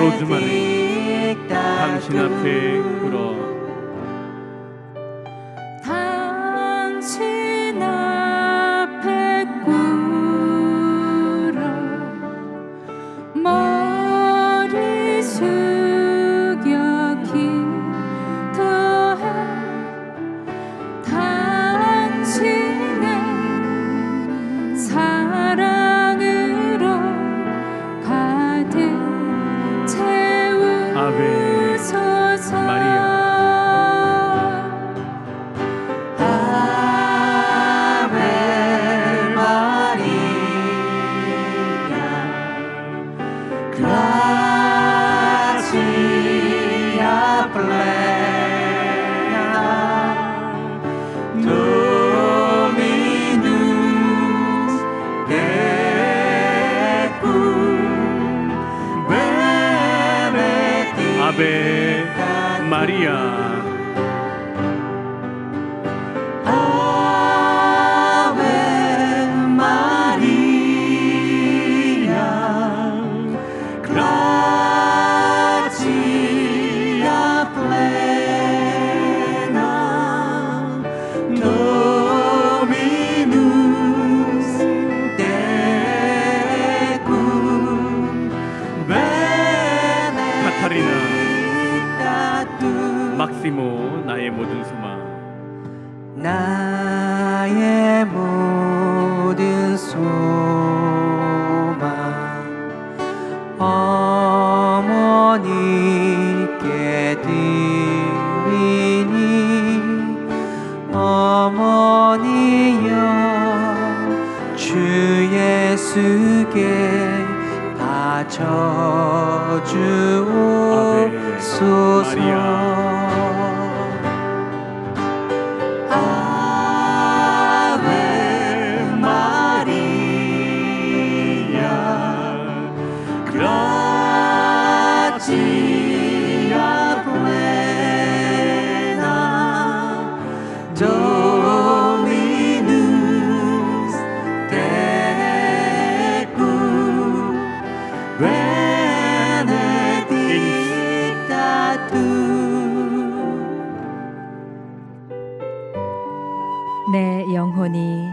로즈마리 당신 앞에 아베 마리아. Gratia 나의 모든 소망 어머니께 드리니 어머니여 주 예수께 바쳐주옵소서 내 영혼이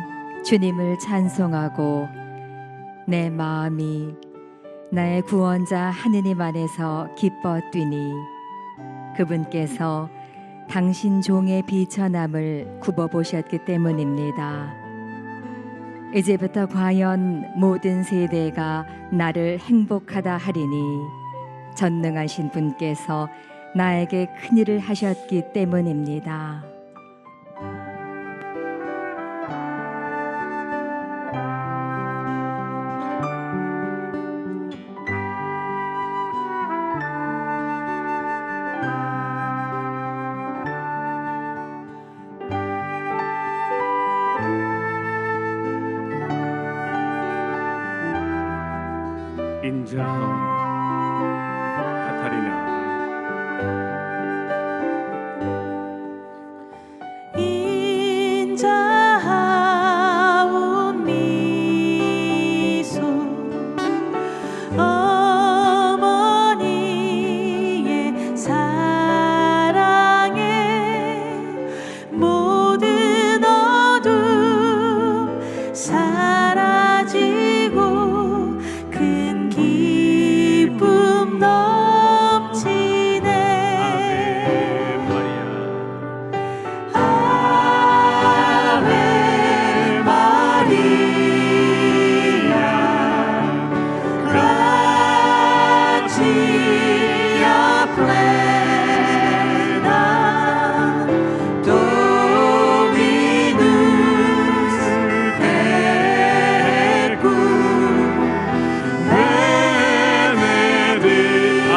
주님을 찬송하고 내 마음이 나의 구원자 하느님 안에서 기뻐 뛰니 그분께서 당신 종의 비천함을 굽어 보셨기 때문입니다. 이제부터 과연 모든 세대가 나를 행복하다 하리니 전능하신 분께서 나에게 큰 일을 하셨기 때문입니다. 인자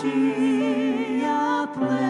to your place.